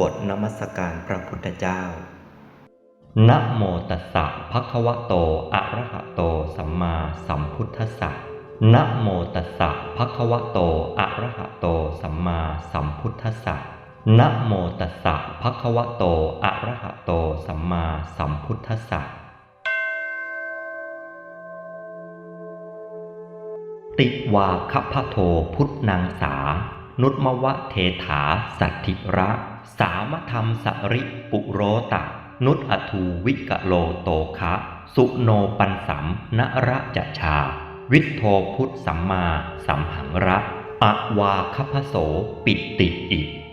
บทนมัสการพระพุทธเจ้า นะโมตัสสะภะคะวะโต อะระหะโต สัมมาสัมพุทธัสสะ นะโมตัสสะภะคะวะโต อะระหะโต สัมมาสัมพุทธัสสะ นะโมตัสสะภะคะวะโต อะระหะโต สัมมาสัมพุทธัสสะ ติวาคพะโทพุทธนางสา นุตมวะเทถาสัตถิระ สามธรรมสริปุโรตะ นุตอทูวิกะโลโตคะ สุโนปันสัมนระจะชา วิทโทพุทธสัมมาสัมหังระอวาคพโสปิติอิ